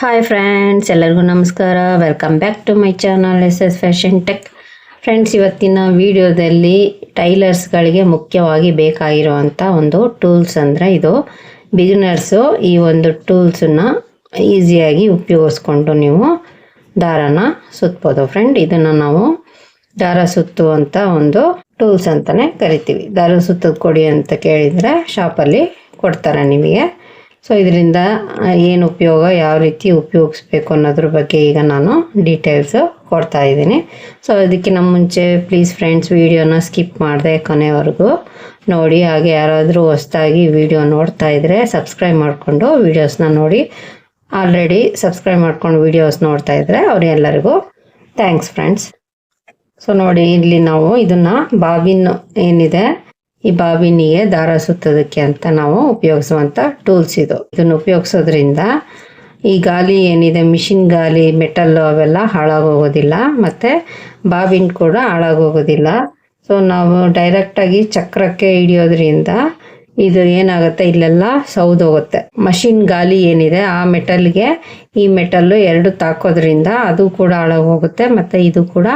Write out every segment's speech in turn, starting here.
Hi friends ಎಲ್ಲರಿಗೂ ನಮಸ್ಕಾರ. Welcome back to my channel S S fashion tech friends ಇವತ್ತಿನ ವಿಡಿಯೋದಲ್ಲಿ ಟೈಲರ್ಸ್ಗಳಿಗೆ ಮುಖ್ಯವಾಗಿ ಬೇಕಾಗಿರುವಂಥ ಒಂದು ಟೂಲ್ಸ್ ಅಂದರೆ ಇದು ಬಿಗಿನರ್ಸು ಈ ಒಂದು ಟೂಲ್ಸನ್ನು ಈಸಿಯಾಗಿ ಉಪಯೋಗಿಸ್ಕೊಂಡು ನೀವು ದಾರನ ಸುತ್ಬೋದು. ಫ್ರೆಂಡ್ ಇದನ್ನು ನಾವು ದಾರ ಸುತ್ತುವಂಥ ಒಂದು ಟೂಲ್ಸ್ ಅಂತಲೇ ಕರಿತೀವಿ. ದಾರ ಸುತ್ತೋದು ಕೊಡಿ ಅಂತ ಕೇಳಿದರೆ ಶಾಪಲ್ಲಿ ಕೊಡ್ತಾರೆ ನಿಮಗೆ. ಸೊ ಇದರಿಂದ ಏನು ಉಪಯೋಗ, ಯಾವ ರೀತಿ ಉಪಯೋಗಿಸ್ಬೇಕು ಅನ್ನೋದ್ರ ಬಗ್ಗೆ ಈಗ ನಾನು ಡೀಟೇಲ್ಸ್ ಕೊಡ್ತಾ ಇದ್ದೀನಿ. ಸೊ ನಮ್ಮ ಮುಂಚೆ ಪ್ಲೀಸ್ ಫ್ರೆಂಡ್ಸ್ ವೀಡಿಯೋನ ಸ್ಕಿಪ್ ಮಾಡಿದೆ ಕೊನೆವರೆಗೂ. ನೋಡಿ, ಹಾಗೆ ಯಾರಾದರೂ ಹೊಸ್ದಾಗಿ ವೀಡಿಯೋ ನೋಡ್ತಾ ಇದ್ದರೆ ಸಬ್ಸ್ಕ್ರೈಬ್ ಮಾಡಿಕೊಂಡು ವೀಡಿಯೋಸ್ನ ನೋಡಿ. ಆಲ್ರೆಡಿ ಸಬ್ಸ್ಕ್ರೈಬ್ ಮಾಡ್ಕೊಂಡು ವೀಡಿಯೋಸ್ ನೋಡ್ತಾ ಇದ್ದರೆ ಅವರೆಲ್ಲರಿಗೂ ಥ್ಯಾಂಕ್ಸ್ ಫ್ರೆಂಡ್ಸ್ ಸೊ ನೋಡಿ, ಇಲ್ಲಿ ನಾವು ಇದನ್ನು ಬಾಬಿನ್ ಏನಿದೆ ಈ ಬಾಬಿನಿಗೆ ದಾರ ಸುತ್ತೋದಕ್ಕೆ ಅಂತ ನಾವು ಉಪಯೋಗಿಸುವಂತ ಟೂಲ್ಸ್ ಇದು. ಇದನ್ನು ಉಪಯೋಗಿಸೋದ್ರಿಂದ ಈ ಗಾಲಿ ಏನಿದೆ, ಮಿಷಿನ್ ಗಾಲಿ, ಮೆಟಲ್ ಅವೆಲ್ಲ ಹಾಳಾಗೋಗೋದಿಲ್ಲ ಮತ್ತೆ ಬಾಬಿನ್ ಕೂಡ ಹಾಳಾಗೋಗೋದಿಲ್ಲ. ಸೊ ನಾವು ಡೈರೆಕ್ಟಾಗಿ ಚಕ್ರಕ್ಕೆ ಹಿಡಿಯೋದ್ರಿಂದ ಇದು ಏನಾಗುತ್ತೆ, ಇಲ್ಲೆಲ್ಲ ಸೌದೋಗುತ್ತೆ ಮಷಿನ್ ಗಾಲಿ ಏನಿದೆ, ಆ ಮೆಟಲ್ಗೆ ಈ ಮೆಟಲ್ಲು ಎರಡು ತಾಕೋದ್ರಿಂದ ಅದು ಕೂಡ ಹಾಳಾಗೋಗುತ್ತೆ ಮತ್ತೆ ಇದು ಕೂಡ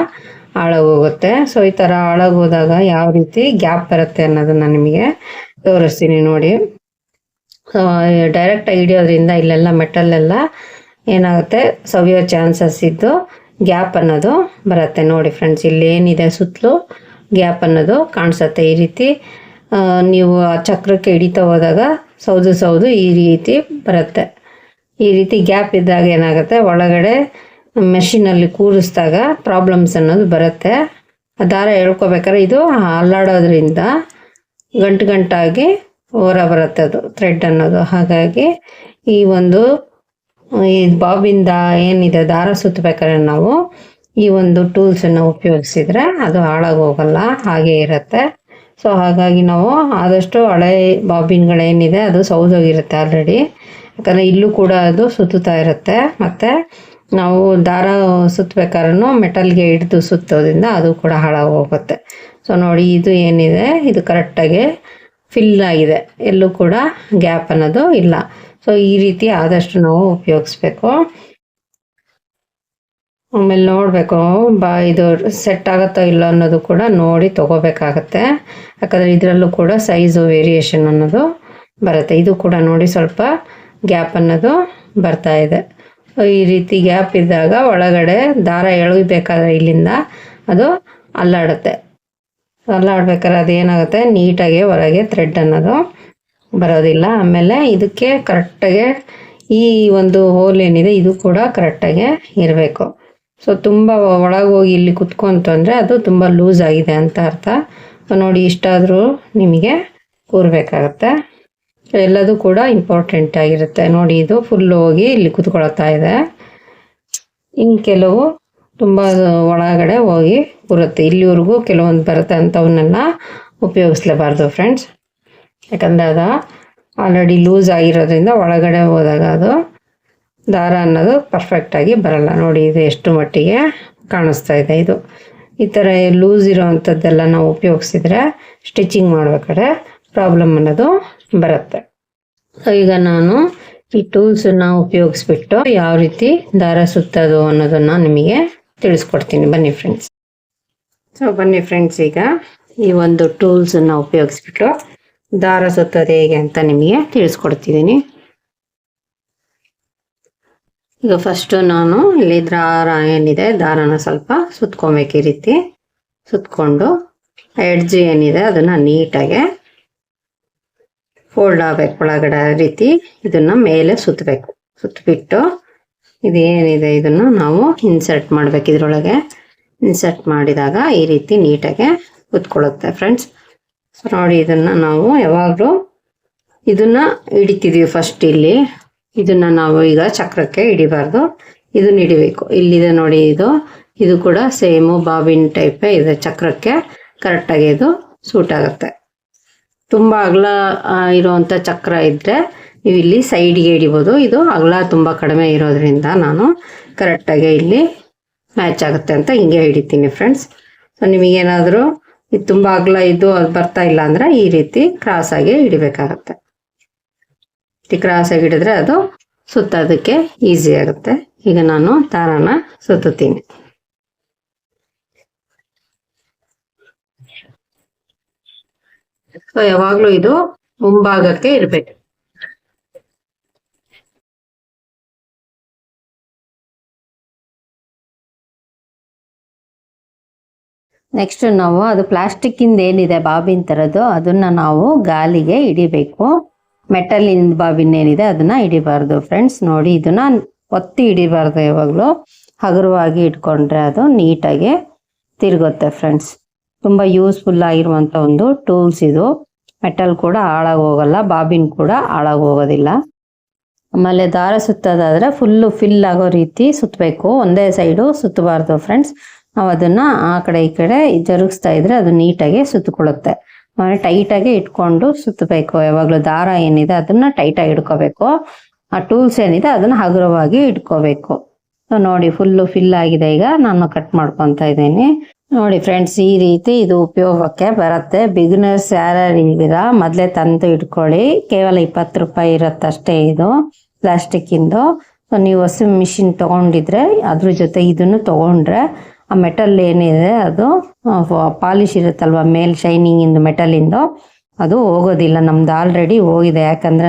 ಹಾಳಾಗೋಗುತ್ತೆ. ಸೊ ಈ ಥರ ಹಾಳಾಗೋದಾಗ ಯಾವ ರೀತಿ ಗ್ಯಾಪ್ ಬರುತ್ತೆ ಅನ್ನೋದನ್ನ ನಿಮಗೆ ತೋರಿಸ್ತೀನಿ ನೋಡಿ. ಸೊ ಡೈರೆಕ್ಟಾಗಿ ಹಿಡಿಯೋದ್ರಿಂದ ಇಲ್ಲೆಲ್ಲ ಮೆಟಲ್ ಎಲ್ಲ ಏನಾಗುತ್ತೆ? ಸವಿಯೋ ಚಾನ್ಸಸ್ ಇದ್ದು ಗ್ಯಾಪ್ ಅನ್ನೋದು ಬರುತ್ತೆ ನೋಡಿ ಫ್ರೆಂಡ್ಸ್. ಇಲ್ಲಿ ಏನಿದೆ ಸುತ್ತಲೂ ಗ್ಯಾಪ್ ಅನ್ನೋದು ಕಾಣಿಸುತ್ತೆ. ಈ ರೀತಿ ನೀವು ಆ ಚಕ್ರಕ್ಕೆ ಹಿಡಿತಾ ಹೋದಾಗ ಸೌದು ಸೌದು ಈ ರೀತಿ ಬರುತ್ತೆ. ಈ ರೀತಿ ಗ್ಯಾಪ್ ಇದ್ದಾಗ ಏನಾಗುತ್ತೆ? ಒಳಗಡೆ ಮೆಷಿನಲ್ಲಿ ಕೂರಿಸಿದಾಗ ಪ್ರಾಬ್ಲಮ್ಸ್ ಅನ್ನೋದು ಬರುತ್ತೆ. ಆ ದಾರ ಎಳ್ಕೊಬೇಕಾದ್ರೆ ಇದು ಅಲ್ಲಾಡೋದ್ರಿಂದ ಗಂಟು ಗಂಟಾಗಿ ಹೊರ ಬರುತ್ತೆ ಅದು ಥ್ರೆಡ್ ಅನ್ನೋದು. ಹಾಗಾಗಿ ಈ ಒಂದು, ಈ ಬಾಬಿಂದ ಏನಿದೆ, ದಾರ ಸುತ್ತಬೇಕಾದ್ರೆ ನಾವು ಈ ಒಂದು ಟೂಲ್ಸನ್ನು ಉಪಯೋಗಿಸಿದ್ರೆ ಅದು ಹಾಳಾಗೋಗಲ್ಲ ಹಾಗೆ ಇರುತ್ತೆ. ಸೊ ಹಾಗಾಗಿ ನಾವು ಆದಷ್ಟು ಹಳೆ ಬಾಬಿನ್ಗಳೇನಿದೆ ಅದು ಸೌದೋಗಿರುತ್ತೆ ಆಲ್ರೆಡಿ ಯಾಕಂದರೆ ಇಲ್ಲೂ ಕೂಡ ಅದು ಸುತ್ತುತ್ತಾ ಇರುತ್ತೆ. ಮತ್ತು ನಾವು ದಾರ ಸುತ್ತಬೇಕಾದ್ರೂ ಮೆಟಲ್ಗೆ ಹಿಡಿದು ಸುತ್ತೋದ್ರಿಂದ ಅದು ಕೂಡ ಹಾಳಾಗೋಗುತ್ತೆ. ಸೊ ನೋಡಿ ಇದು ಏನಿದೆ? ಇದು ಕರೆಕ್ಟಾಗಿ ಫಿಲ್ ಆಗಿದೆ. ಎಲ್ಲೂ ಕೂಡ ಗ್ಯಾಪ್ ಅನ್ನೋದು ಇಲ್ಲ. ಸೊ ಈ ರೀತಿ ಆದಷ್ಟು ನಾವು ಉಪಯೋಗಿಸ್ಬೇಕು. ಆಮೇಲೆ ನೋಡಬೇಕು. ಬಾ, ಇದು ಸೆಟ್ ಆಗುತ್ತೋ ಇಲ್ಲ ಅನ್ನೋದು ಕೂಡ ನೋಡಿ ತೊಗೋಬೇಕಾಗತ್ತೆ. ಯಾಕಂದರೆ ಇದರಲ್ಲೂ ಕೂಡ ಸೈಜು ವೇರಿಯೇಷನ್ ಅನ್ನೋದು ಬರುತ್ತೆ. ಇದು ಕೂಡ ನೋಡಿ ಸ್ವಲ್ಪ ಗ್ಯಾಪ್ ಅನ್ನೋದು ಬರ್ತಾ ಇದೆ. ಈ ರೀತಿ ಗ್ಯಾಪ್ ಇದ್ದಾಗ ಒಳಗಡೆ ದಾರ ಎಳಿಬೇಕಾದ್ರೆ ಇಲ್ಲಿಂದ ಅದು ಅಲ್ಲಾಡುತ್ತೆ. ಅಲ್ಲಾಡ್ಬೇಕಾದ್ರೆ ಅದು ಏನಾಗುತ್ತೆ? ನೀಟಾಗಿ ಹೊರಗೆ ಥ್ರೆಡ್ ಅನ್ನೋದು ಬರೋದಿಲ್ಲ. ಆಮೇಲೆ ಇದಕ್ಕೆ ಕರೆಕ್ಟಾಗೆ ಈ ಒಂದು ಹೋಲ್ ಏನಿದೆ, ಇದು ಕೂಡ ಕರೆಕ್ಟಾಗೆ ಇರಬೇಕು. ಸೊ, ತುಂಬ ಒಳಗೆ ಹೋಗಿ ಇಲ್ಲಿ ಕುತ್ಕೊಂತು ಅಂದರೆ ಅದು ತುಂಬ ಲೂಸ್ ಆಗಿದೆ ಅಂತ ಅರ್ಥ. ನೋಡಿ, ಇಷ್ಟಾದರೂ ನಿಮಗೆ ಕೂರಬೇಕಾಗತ್ತೆ. ಎಲ್ಲದೂ ಕೂಡ ಇಂಪಾರ್ಟೆಂಟ್ ಆಗಿರುತ್ತೆ. ನೋಡಿ, ಇದು ಫುಲ್ ಹೋಗಿ ಇಲ್ಲಿ ಕುತ್ಕೊಳ್ತಾ ಇದೆ. ಇನ್ನು ಕೆಲವು ತುಂಬ ಒಳಗಡೆ ಹೋಗಿ ಬರುತ್ತೆ. ಇಲ್ಲಿವರೆಗೂ ಕೆಲವೊಂದು ಬರುತ್ತೆ ಅಂಥವನ್ನೆಲ್ಲ ಉಪಯೋಗಿಸ್ಲೇಬಾರ್ದು ಫ್ರೆಂಡ್ಸ್ ಯಾಕಂದರೆ ಅದು ಆಲ್ರೆಡಿ ಲೂಸ್ ಆಗಿರೋದ್ರಿಂದ ಒಳಗಡೆ ಹೋದಾಗ ಅದು ದಾರ ಅನ್ನೋದು ಪರ್ಫೆಕ್ಟಾಗಿ ಬರಲ್ಲ. ನೋಡಿ, ಇದು ಎಷ್ಟು ಮಟ್ಟಿಗೆ ಕಾಣಿಸ್ತಾ ಇದೆ ಇದು. ಈ ಥರ ಲೂಸ್ ಇರೋವಂಥದ್ದೆಲ್ಲ ನಾವು ಉಪಯೋಗಿಸಿದ್ರೆ ಸ್ಟಿಚಿಂಗ್ ಮಾಡ್ಬೇಕಾದ್ರೆ ಪ್ರಾಬ್ಲಮ್ ಅನ್ನೋದು ಬರುತ್ತೆ. ಈಗ ನಾನು ಈ ಟೂಲ್ಸನ್ನ ಉಪಯೋಗಿಸ್ಬಿಟ್ಟು ಯಾವ ರೀತಿ ದಾರ ಸುತ್ತೋದು ಅನ್ನೋದನ್ನ ನಿಮಗೆ ತಿಳಿಸ್ಕೊಡ್ತೀನಿ. ಬನ್ನಿ ಫ್ರೆಂಡ್ಸ್ ಸೊ ಬನ್ನಿ ಫ್ರೆಂಡ್ಸ್ ಈಗ ಈ ಒಂದು ಟೂಲ್ಸನ್ನು ಉಪಯೋಗಿಸ್ಬಿಟ್ಟು ದಾರ ಸುತ್ತೋದು ಹೇಗೆ ಅಂತ ನಿಮಗೆ ತಿಳಿಸ್ಕೊಡ್ತಿದ್ದೀನಿ. ಈಗ ಫಸ್ಟು ನಾನು ಇಲ್ಲಿ ದಾರ ಏನಿದೆ, ದಾರನ ಸ್ವಲ್ಪ ಸುತ್ಕೊಬೇಕು ಈ ರೀತಿ. ಸುತ್ಕೊಂಡು ಎಡ್ಜ್ ಏನಿದೆ ಅದನ್ನ ನೀಟಾಗಿ ಫೋಲ್ಡ್ ಆಗ್ಬೇಕು ಒಳಗಡೆ ರೀತಿ ಇದನ್ನ ಮೇಲೆ ಸುತ್ತಬೇಕು ಸುತ್ತಬಿಟ್ಟು ಇದು ಏನಿದೆ ಇದನ್ನ ನಾವು ಇನ್ಸರ್ಟ್ ಮಾಡ್ಬೇಕು ಇದ್ರೊಳಗೆ. ಇನ್ಸರ್ಟ್ ಮಾಡಿದಾಗ ಈ ರೀತಿ ನೀಟಾಗಿ ಕುತ್ಕೊಳ್ಳುತ್ತೆ ಫ್ರೆಂಡ್ಸ್ ಸೊ ನೋಡಿ ಇದನ್ನ ನಾವು ಯಾವಾಗಲೂ ಇದನ್ನ ಹಿಡಿತಿದೀವಿ ಫಸ್ಟ್ ಇಲ್ಲಿ. ಇದನ್ನ ನಾವು ಈಗ ಚಕ್ರಕ್ಕೆ ಹಿಡಿಬಾರ್ದು. ಇದನ್ನ ಹಿಡಿಬೇಕು. ಇಲ್ಲಿದೆ ನೋಡಿ ಇದು. ಇದು ಕೂಡ ಸೇಮು ಬಾಬಿನ್ ಟೈಪೇ ಇದೆ. ಚಕ್ರಕ್ಕೆ ಕರೆಕ್ಟಾಗಿ ಇದು ಸೂಟ್ ಆಗುತ್ತೆ. ತುಂಬ ಅಗಲ ಇರೋವಂಥ ಚಕ್ರ ಇದ್ದರೆ ನೀವು ಇಲ್ಲಿ ಸೈಡ್ಗೆ ಹಿಡಿಬೋದು. ಇದು ಅಗಲ ತುಂಬ ಕಡಿಮೆ ಇರೋದ್ರಿಂದ ನಾನು ಕರೆಕ್ಟಾಗಿ ಇಲ್ಲಿ ಮ್ಯಾಚ್ ಆಗುತ್ತೆ ಅಂತ ಹಿಂಗೆ ಹಿಡಿತೀನಿ ಫ್ರೆಂಡ್ಸ್ ಸೊ ನಿಮಗೇನಾದರೂ ಇದು ತುಂಬ ಅಗಲ ಇದ್ದು ಅದು ಬರ್ತಾ ಇಲ್ಲ ಅಂದರೆ ಈ ರೀತಿ ಕ್ರಾಸಾಗಿ ಹಿಡಿಬೇಕಾಗತ್ತೆ. ಈ ಕ್ರಾಸಾಗಿ ಹಿಡಿದ್ರೆ ಅದು ಸುತ್ತೋದಕ್ಕೆ ಈಸಿ ಆಗುತ್ತೆ. ಈಗ ನಾನು ದಾರಾನ ಸುತ್ತುತ್ತೀನಿ. ಸೊ ಯಾವಾಗ್ಲೂ ಇದು ಮುಂಭಾಗಕ್ಕೆ ಇರ್ಬೇಕು. ನೆಕ್ಸ್ಟ್ ನಾವು ಅದು ಪ್ಲಾಸ್ಟಿಕ್ ಇಂದ ಏನಿದೆ ಬಾಬಿನ್ ತರದ್ದು, ಅದನ್ನ ನಾವು ಗಾಲಿಗೆ ಹಿಡಿಬೇಕು. ಮೆಟಲ್ ಇಂದ ಬಾಬಿನ್ ಏನಿದೆ ಅದನ್ನ ಹಿಡಿಬಾರ್ದು ಫ್ರೆಂಡ್ಸ್ ನೋಡಿ, ಇದನ್ನ ಒತ್ತಿ ಹಿಡಿಬಾರ್ದು ಯಾವಾಗಲೂ. ಹಗುರವಾಗಿ ಇಟ್ಕೊಂಡ್ರೆ ಅದು ನೀಟಾಗಿ ತಿರುಗುತ್ತೆ ಫ್ರೆಂಡ್ಸ್ ತುಂಬಾ ಯೂಸ್ಫುಲ್ ಆಗಿರುವಂತ ಒಂದು ಟೂಲ್ಸ್ ಇದು. ಮೆಟಲ್ ಕೂಡ ಹಾಳಾಗಿ ಹೋಗಲ್ಲ, ಬಾಬಿನ್ ಕೂಡ ಹಾಳಾಗಿ ಹೋಗೋದಿಲ್ಲ. ಆಮೇಲೆ ದಾರ ಸುತ್ತೋದಾದ್ರೆ ಫುಲ್ಲು ಫಿಲ್ ಆಗೋ ರೀತಿ ಸುತ್ತಬೇಕು ಒಂದೇ ಸೈಡು ಸುತ್ತಬಾರ್ದು ಫ್ರೆಂಡ್ಸ್ ನಾವು ಅದನ್ನ ಆ ಕಡೆ ಈ ಕಡೆ ಜರುಗಿಸ್ತಾ ಇದ್ರೆ ಅದು ನೀಟಾಗಿ ಸುತ್ತಕೊಳ್ಳುತ್ತೆ. ಆಮೇಲೆ ಟೈಟಾಗಿ ಇಟ್ಕೊಂಡು ಸುತ್ತಬೇಕು. ಯಾವಾಗಲೂ ದಾರ ಏನಿದೆ ಅದನ್ನ ಟೈಟಾಗಿ ಇಟ್ಕೋಬೇಕು. ಆ ಟೂಲ್ಸ್ ಏನಿದೆ ಅದನ್ನ ಹಗುರವಾಗಿ ಇಟ್ಕೋಬೇಕು. ನೋಡಿ ಫುಲ್ಲು ಫಿಲ್ ಆಗಿದೆ ಈಗ. ನಾನು ಕಟ್ ಮಾಡ್ಕೊತ ಇದ್ದೀನಿ. ನೋಡಿ ಫ್ರೆಂಡ್ಸ್ ಈ ರೀತಿ ಇದು ಉಪಯೋಗಕ್ಕೆ ಬರುತ್ತೆ. ಬಿಗಿನರ್ಸ್ ಯಾರ್ಯಾರು ಇದ್ದೀರಾ ಮೊದಲೇ ತಂದು ಇಟ್ಕೊಳ್ಳಿ. ಕೇವಲ ಇಪ್ಪತ್ತು ರೂಪಾಯಿ ಇರುತ್ತಷ್ಟೇ ಇದು ಪ್ಲಾಸ್ಟಿಕ್ ಇಂದು. ಸೊ ನೀವು ಹೊಸ ಮಿಷಿನ್ ತಗೊಂಡಿದ್ರೆ ಅದ್ರ ಜೊತೆ ಇದನ್ನು ತಗೊಂಡ್ರೆ ಆ ಮೆಟಲ್ ಏನಿದೆ ಅದು ಪಾಲಿಶ್ ಇರುತ್ತಲ್ವಾ ಮೇಲ್ ಶೈನಿಂಗ್ ಇಂದು ಮೆಟಲ್ ಇಂದು, ಅದು ಹೋಗೋದಿಲ್ಲ. ನಮ್ದು ಆಲ್ರೆಡಿ ಹೋಗಿದೆ. ಯಾಕಂದ್ರೆ